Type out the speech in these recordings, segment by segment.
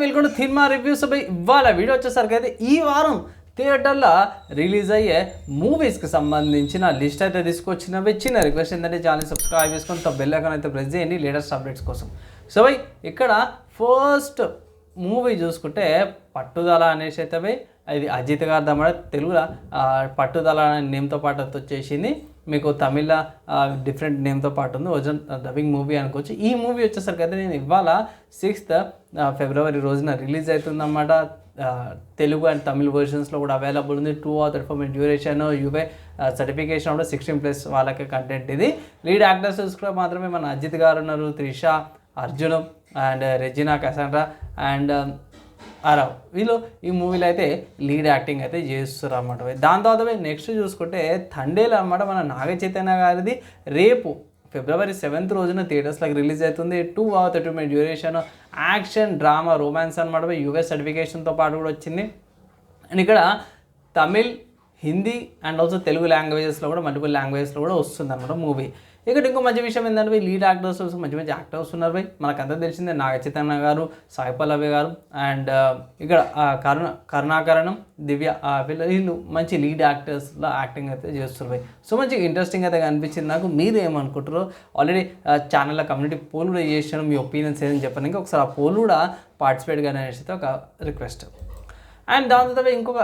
Welcome to cinema reviews. By ఇవాళ video వచ్చేసరికి అయితే ఈ వారం థియేటర్లో రిలీజ్ అయ్యే మూవీస్కి సంబంధించిన లిస్ట్ అయితే తీసుకొచ్చినవి చిన్న రిక్వెస్ట్ ఏంటంటే ఛానల్ సబ్స్క్రైబ్ చేసుకొని తో బెల్ ఐకాన్ అయితే ప్రెస్ చేయండి లేటెస్ట్ అప్డేట్స్ కోసం. సో బై ఇక్కడ ఫస్ట్ మూవీ చూసుకుంటే పట్టుదల అనేసి అయితే బై అజిత్ గారి దమ్మ తెలుగులో పట్టుదల అనే నేమ్తో పాటు అయితే వచ్చేసింది. మీకు తమిళ డిఫరెంట్ నేమ్తో పాటు ఉంది. ఒరిజినల్ డబ్బింగ్ మూవీ అనుకోవచ్చు. ఈ మూవీ వచ్చేసరికి అయితే నేను ఇవాళ సిక్స్త్ ఫిబ్రవరి రోజున రిలీజ్ అవుతుందన్నమాట. తెలుగు అండ్ తమిళ్ వర్షన్స్లో కూడా అవైలబుల్ ఉంది. Two hour thirty four minute duration UA certification కూడా సిక్స్టీన్ ప్లస్ వాళ్ళకి కంటెంట్ ఇది. లీడ్ యాక్టర్స్ చూసుకుంటే మాత్రమే మన అజిత్ గారు ఉన్నారు త్రిష అర్జున్ అండ్ రెజినా కసాండ్రా అండ్ అరావ్ వీళ్ళు ఈ మూవీలో అయితే లీడ్ యాక్టింగ్ అయితే చేస్తారు అనమాట దాని తర్వాత నెక్స్ట్ చూసుకుంటే థండేలు అనమాట మన నాగ చైతన్య గారిది. రేపు ఫిబ్రవరి సెవెంత్ రోజున థియేటర్స్లోకి రిలీజ్ అవుతుంది. Two hour thirty minute duration action drama romance అనమాట యుఎస్ సర్టిఫికేషన్తో పాటు కూడా వచ్చింది. అండ్ ఇక్కడ తమిళ్ హిందీ అండ్ ఆల్సో తెలుగు లాంగ్వేజెస్లో కూడా మల్టిపుల్ లాంగ్వేజెస్లో కూడా వస్తుంది అనమాట మూవీ ఇక్కడ ఇంకో మంచి విషయం ఏంటంటే లీడ్ యాక్టర్స్ మంచి మంచి యాక్టర్స్ ఉన్నారు భయ్. మనకంతా తెలిసిందే నాగ చైతన్య గారు సాయి పల్లవి గారు అండ్ uh, ఇక్కడ కరుణ కరుణాకరణం దివ్య వీళ్ళు వీళ్ళు మంచి లీడ్ యాక్టర్స్లో యాక్టింగ్ అయితే చేస్తున్నారు భయ్. సో మంచి ఇంట్రెస్టింగ్ అయితే కనిపించింది నాకు. మీరు ఏమనుకుంటారో ఆల్రెడీ ఛానల్లో కమ్యూనిటీ పోల్ కూడా చేసాను మీ ఒపీనియన్స్ ఏదని చెప్పాను ఇంకా ఒకసారి ఆ పోల్ కూడా పార్టిసిపేట్ కానీ అనేసి ఒక రిక్వెస్ట్ అండ్ దాని తర్వాత ఇంకొక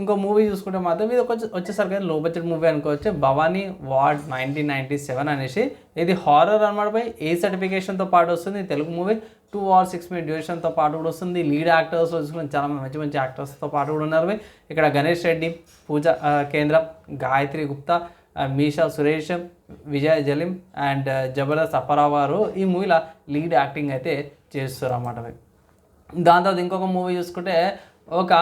ఇంకో మూవీ చూసుకుంటే మాత్రం ఇది ఒక వచ్చేసరికి లో బడ్జెట్ మూవీ అనుకోవచ్చు. Bhavani ward nineteen ninety seven అనేసి ఇది హారర్ అనమాట పై ఏ సర్టిఫికేషన్తో పాటు వస్తుంది? Telugu movie two hour six minute డ్యూరేషన్తో పాటు కూడా వస్తుంది. లీడ్ యాక్టర్స్ చూసుకుని చాలా మంచి మంచి యాక్టర్స్తో పాటు కూడా ఉన్నారు ఇక్కడ గణేష్ రెడ్డి పూజ కేంద్ర కేంద్రం గాయత్రి గుప్తా మీషా సురేష్ విజయ్ జలిం అండ్ జబర్దస్త్ అప్పారావు గారు ఈ మూవీలో లీడ్ యాక్టింగ్ అయితే చేస్తారు అన్నమాట దాని తర్వాత ఇంకొక మూవీ చూసుకుంటే ఒక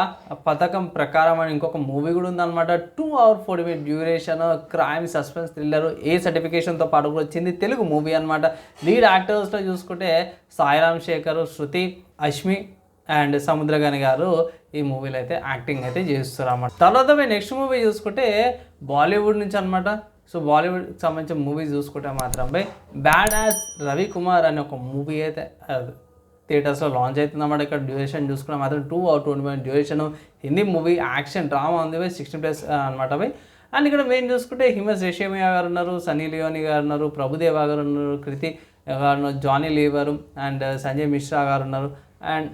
పథకం ప్రకారం అని ఇంకొక మూవీ కూడా ఉందన్నమాట. Two hour forty minute duration crime suspense thriller A సర్టిఫికేషన్తో పాటు కూడా వచ్చింది. తెలుగు మూవీ అనమాట లీడ్ యాక్టర్స్లో చూసుకుంటే సాయిరామ్ శేఖర్ శృతి అశ్మి అండ్ సముద్రగని గారు ఈ మూవీలో అయితే యాక్టింగ్ అయితే చేస్తారు అన్నమాట తర్వాత మేము నెక్స్ట్ మూవీ చూసుకుంటే బాలీవుడ్ నుంచి అనమాట సో బాలీవుడ్కి సంబంధించిన మూవీ చూసుకుంటే మాత్రం by bad ass Ravi Kumar అనే ఒక మూవీ అయితే థియేటర్స్లో లాంచ్ అవుతుందన్నమాట. ఇక్కడ డ్యూరేషన్ చూసుకున్న మాత్రం two hour twenty minute duration. Hindi movie action drama ఉంది బై సిక్స్టీన్ ప్లస్ అనమాట బై. అండ్ ఇక్కడ మెయిన్ చూసుకుంటే హిమస్ రేషమియా గారు ఉన్నారు సనీ లియోని గారు ఉన్నారు ప్రభుదేవా గారు ఉన్నారు కృతి గారు జానీ లీవర్ అండ్ uh, సంజయ్ మిశ్రా గారు ఉన్నారు. అండ్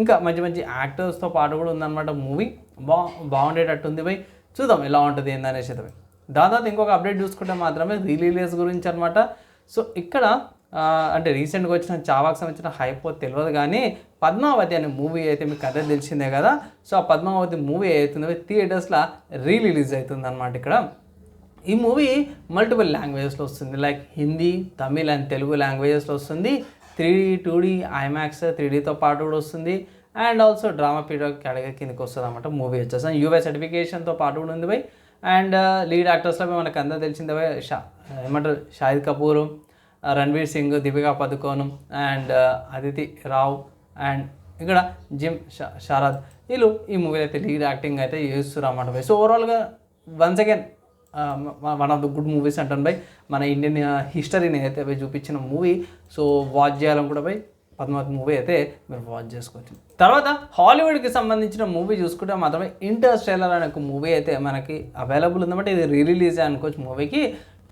ఇంకా మంచి మంచి యాక్టర్స్తో పాటు కూడా ఉందన్నమాట మూవీ. బా బాగుండేటట్టు ఉంది బై. చూద్దాం ఎలా ఉంటుంది ఏందనేసి దాదాపు తర్వాత ఇంకొక అప్డేట్ చూసుకుంటే మాత్రమే రిలీజ్ గురించి అనమాట సో ఇక్కడ అంటే రీసెంట్గా వచ్చిన చావాకు సంబంధించిన హైపో తెలియదు కానీ పద్మావతి అనే మూవీ అయితే మీకు కథ తెలిసిందే కదా. సో ఆ పద్మావతి మూవీ అవుతుందో థియేటర్స్లో రీ రిలీజ్ అవుతుంది అనమాట ఇక్కడ. ఈ మూవీ మల్టిపుల్ లాంగ్వేజెస్లో వస్తుంది. లైక్ హిందీ తమిళ్ అండ్ తెలుగు లాంగ్వేజెస్లో వస్తుంది. Three D two D IMAX three డీతో పాటు కూడా వస్తుంది. And also drama period category కిందకి వస్తుంది అనమాట మూవీ వచ్చేసి. యూఎస్ సర్టిఫికేషన్తో పాటు కూడా ఉంది బై. అండ్ లీడ్ యాక్టర్స్లో మనకు అందరూ తెలిసిందే షా ఏమంటారు? Shahid Kapoor. Ranveer Singh Deepika Padukone and uh, Aditi Rao and ఇక్కడ జిమ్ షా షారద్ వీళ్ళు ఈ మూవీలో అయితే లీడ్ యాక్టింగ్ అయితే చేస్తున్నారు అన్నమాట బై సో ఓవరాల్గా once again one of the good movies అంటాను బై మన ఇండియన్ హిస్టరీని uh, అయితే పోయి చూపించిన మూవీ సో వాచ్ చేయాలని కూడా పోయి పద్మావతి మూవీ అయితే మీరు వాచ్ చేసుకోవచ్చు. తర్వాత హాలీవుడ్కి సంబంధించిన మూవీ చూసుకుంటే మాత్రమే ఇంటర్స్టెల్లర్ అనే ఒక మూవీ అయితే మనకి అవైలబుల్ ఉందన్నమాట ఇది రీ రిలీజ్ అనుకోవచ్చు మూవీకి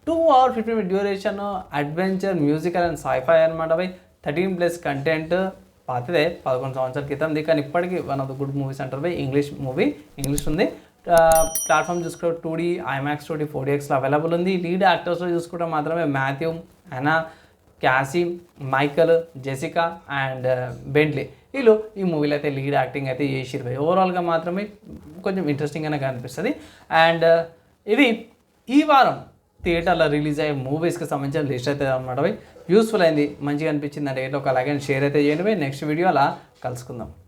two hour fifty minute duration adventure musical and scifi అనమాట బై థర్టీన్ ప్లస్ కంటెంట్ పాతదే పదకొండు సంవత్సరాల క్రితంది కానీ ఇప్పటికీ one of the good movies అంటారు బై ఇంగ్లీష్ మూవీ ఇంగ్లీష్ ఉంది. ప్లాట్ఫామ్ చూసుకుంటే two D IMAX two D four డిఎక్స్లో available ఉంది. లీడ్ యాక్టర్స్లో చూసుకుంటే మాత్రమే Matthew Ana Casey Michael Jessica and Bentley వీళ్ళు ఈ మూవీలో అయితే లీడ్ యాక్టింగ్ అయితే చేసిరు ఓవరాల్గా మాత్రమే కొంచెం ఇంట్రెస్టింగ్గానే కనిపిస్తుంది. అండ్ uh, ఇది ఈ వారం థియేటర్లో రిలీజ్ అయ్యే మూవీస్కి సంబంధించిన లిస్ట్ అయితే అనమాట యూస్ఫుల్ అయింది మంచిగా అనిపించింది అంటే ఏదో ఒక అలాగే షేర్ అయితే చేయండి. నెక్స్ట్ వీడియో అలా కలుసుకుందాం.